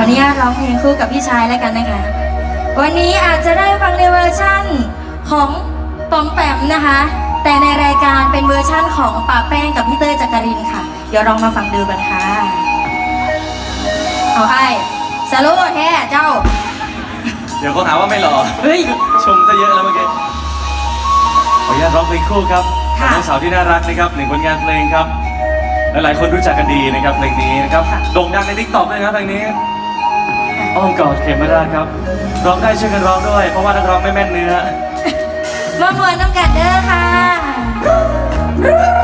ขออนุญาตร้องเพลงคู่กับพี่ชายแล้วกันนะคะ วันนี้อาจจะได้ฟังในเวอร์ชั่นของปอมแปมนะคะ แต่ในรายการเป็นเวอร์ชั่นของป่าแป้งกับพี่เต้ยจักรินค่ะ เดี๋ยวลองมาฟังดูกันค่ะ เอาไอ้สโลว์แท้เจ้า เดี๋ยวเขาหาว่าไม่หล่อเฮ้ย ชมซะเยอะแล้วเมื่อกี้ ขออนุญาตร้องเพลงคู่ครับค่ะ น้องสาวที่น่ารักนะครับหนึ่งผลงานเพลงครับ หลายๆคนรู้จักกันดีนะครับเพลงนี้นะครับ โด่งดังในทิกตอกด้วยนะครับเพลงนี้ อ้อมกอดเข็มไม่ได้ครับ ร้องได้ช่วยกันร้องด้วย เพราะว่านักร้องไม่แม่นเนื้อ มามวนน้ำกันเด้อค่ะ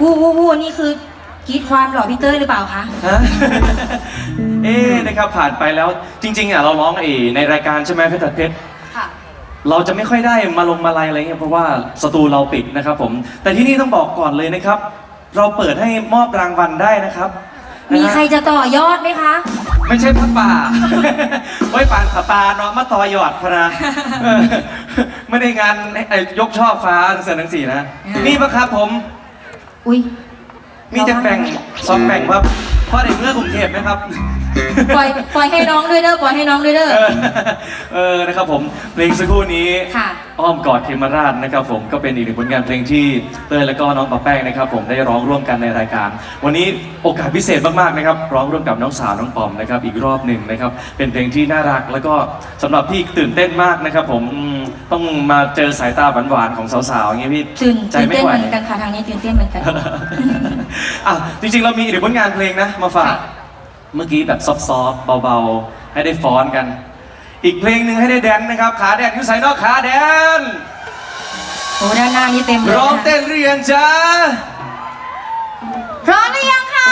วู้วู้วู้นี่คือกรีดความหล่อพี่เต้ยหรือเปล่าคะฮะ เอ๊ะนะครับผ่านไปแล้วจริงๆอะเราร้องไอ้ในรายการใช่ไหมเพชรตัดเพชร ค่ะ เราจะไม่ค่อยได้มาลงมาลัยอะไรเงี้ยเพราะว่าสตูเราปิดนะครับผม แต่ที่นี่ต้องบอกก่อนเลยนะครับ เราเปิดให้มอบรางวัลได้นะครับมีนะฮะใครจะต่อยอดไหมคะ ไม่ใช่พระป่า ไว้ยปานผาปาเนาะมาต่อยอดพะนะเออไม่ได้งานไอ้ยกช่อฟ้าเสือหนังสีนะ นี่ปะครับผม อุ้ย มีจะแบ่งสองแบ่งครับเพราะในเมื่อกรุงเทพนะครับ ปล่อยปล่อยให้น้องด้วยเด้อปล่อยให้น้องด้วยเด้อ เออเออนะครับผมเพลงสักครู่นี้ค่ะ อ้อมกอดเขมราชนะครับผมก็เป็นอีกหนึ่งผลงานเพลงที่เต้ยและก็น้องปะแป้งนะครับ ผมได้ร้องร่วมกันในรายการ วันนี้โอกาสพิเศษมากๆนะครับร้องร่วมกับน้องสาวน้องปอมนะครับอีกรอบหนึ่งนะครับเป็นเพลงที่น่ารักแล้วก็สำหรับพี่ตื่นเต้นมากนะครับ ผมอืมต้องมาเจอสายตาหวานๆของสาวๆอย่างเงี้ยพี่ตื่นใจตื่นไม่เต้นไหว เหมือนกันค่ะทางนี้ตื่นเต้นเหมือนกัน อะจริงๆเรามีอีกหนึ่งผลงานเพลงนะมาฝากค่ะ เมื่อกี้แบบซอฟต์ๆเบาๆ ให้ได้ฟ้อนกัน อีกเพลงหนึ่งให้ได้แดนนะครับ ขาแดนยูไซนอกขาแดนโอ้ด้านหน้านี่เต็มเลยร้องค่ะเต้นเรียงจ้าพร้อมหรือยังคะ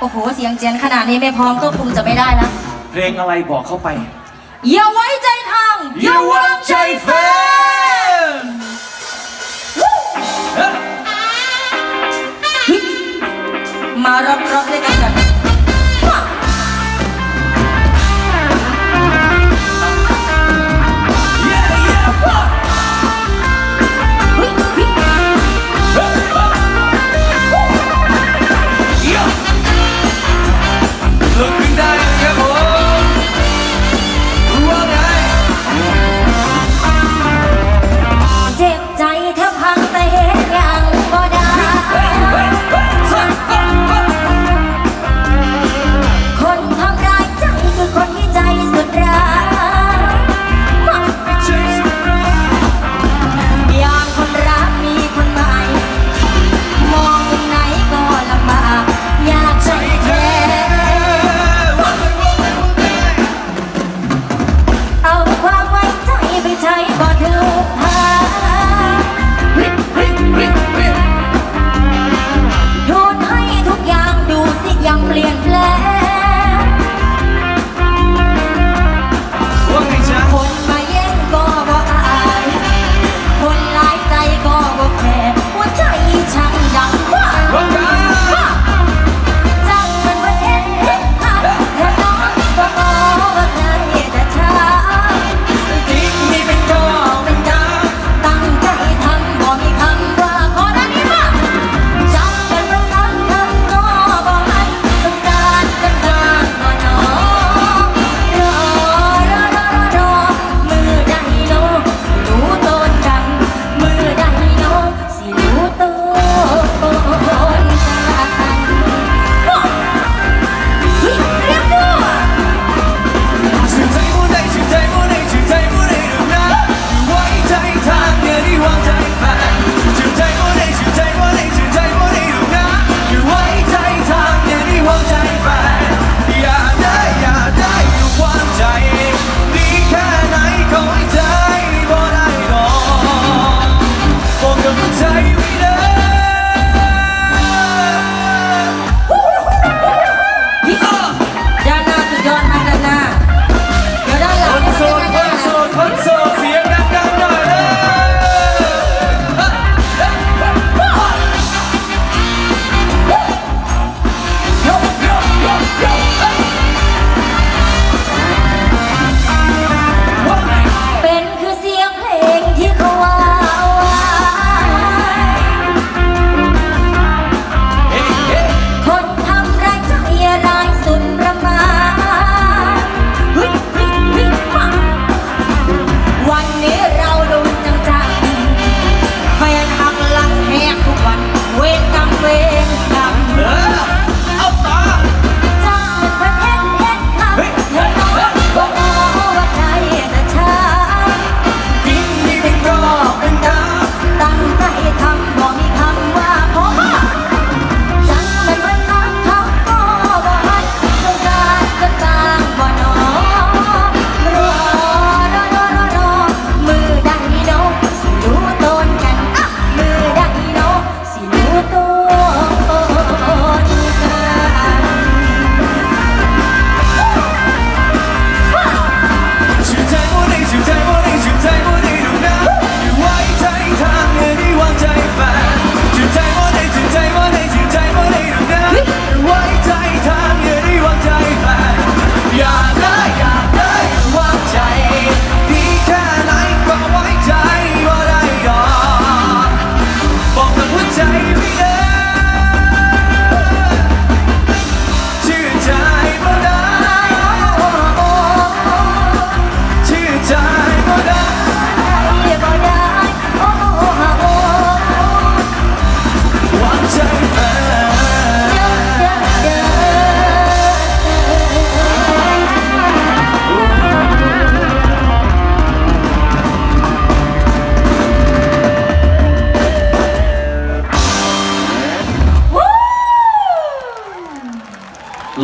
โอ้โห เสียงเจียนขนาดนี้ไม่พร้อมก็คงจะไม่ได้นะเพลงอะไรบอกเข้าไปอย่าไว้ใจทางอย่าวางใจแฟนเอ้ยมารับรับด้วยกัน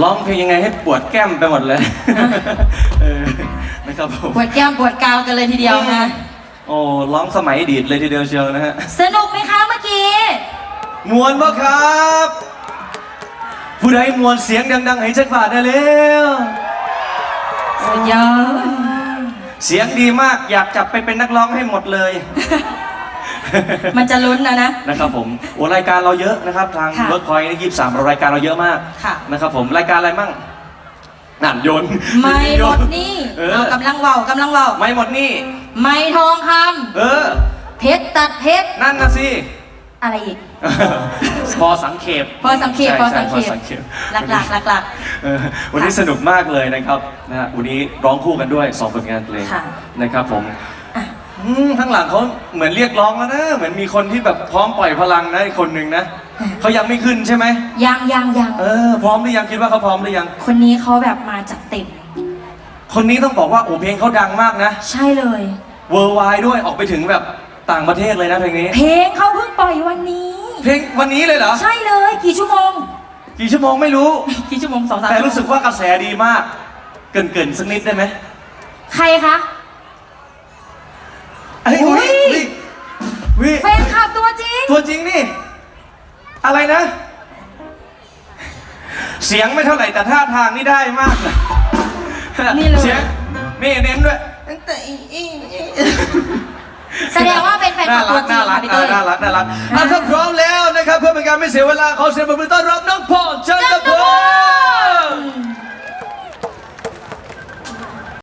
ลงยังไงให้ปวดแก้มไปหมดเลย เออนะครับผม ปวดแก้มปวดกราวกันเลยทีเดียวนะ โอ้ร้องสมัยอดีตเลยทีเดียวเชียวนะฮะสนุกไหมคะเมื่อกี้ มวนปะครับ ผู้ใดมวนเสียงดังๆให้จักบาทได้เร็วสุดยอด เสียงดีมากอยากจับไปเป็นนักร้องให้หมดเลย มันจะลุ้นนะนะ นะครับผมโอ้รายการเราเยอะนะครับ ทางค่ะ เวิร์กพอยต์ยี่สิบสามรายการเราเยอะมากค่ะ นะครับผมรายการอะไรมั่งนั่นโยนไม่หโยมดนี่เออเอากำลังเบากำลังเบาไม่หมดนี่ ไม่ทองคเออำเพชรตัดเพชรนั่นนะสิ อะไรอีก พอสังเขปพอสังเขปใช่พอสังเขป ใช่พอสังเขปหลักหลักหลักหลัก เออวันนี้สนุกมากเลยนะครับนะฮะวันนี้ร้องคู่กันด้วยสองผลงานเพลงค่ะ นะครับผม อืมข้างหลังเขาเหมือนเรียกร้องแล้วนะเหมือนมีคนที่แบบพร้อมปล่อยพลังนะอีกคนหนึ่งนะเขายังไม่ขึ้นใช่ไหมยังยังยังเออพร้อมหรือยังคิดว่าเขาพร้อมหรือยัง คนนี้เขาแบบมาจัดเต็ม คนนี้ต้องบอกว่าโอ้เพลงเขาดังมากนะ ใช่เลย เวอร์ไวด้วยออกไปถึงแบบต่างประเทศเลยนะเพลงนี้ เพลงเขาเพิ่งปล่อยวันนี้ เพลงวันนี้เลยเหรอใช่เลย กี่ชั่วโมง กี่ชั่วโมงไม่รู้ กี่ชั่วโมงสองสามแต่รู้สึกว่ากระแสดีมาก เกินเกินๆสักนิดได้ไหมใครคะ เอ้ย อุ๊ วิ ย วิ วิแฟนคลับตัวจริง ตัวจริงนี่ อะไรนะ เสียงไม่เท่าไหร่แต่ท่าทางนี่ได้มากเลยนี่เลย เสียงนี่เน้นด้วยแสดงว่าเป็นแฟนคน่าลับตัรัวกจริน่างรักค่ะพี่เต้ย น่ารักน่ารักอะถ้าพร้อมแล้วนะครับ เพื่อเป็นการไม่เสียเวลาขอเสียงปรบมือต้อนรับน้องพอลจันทพล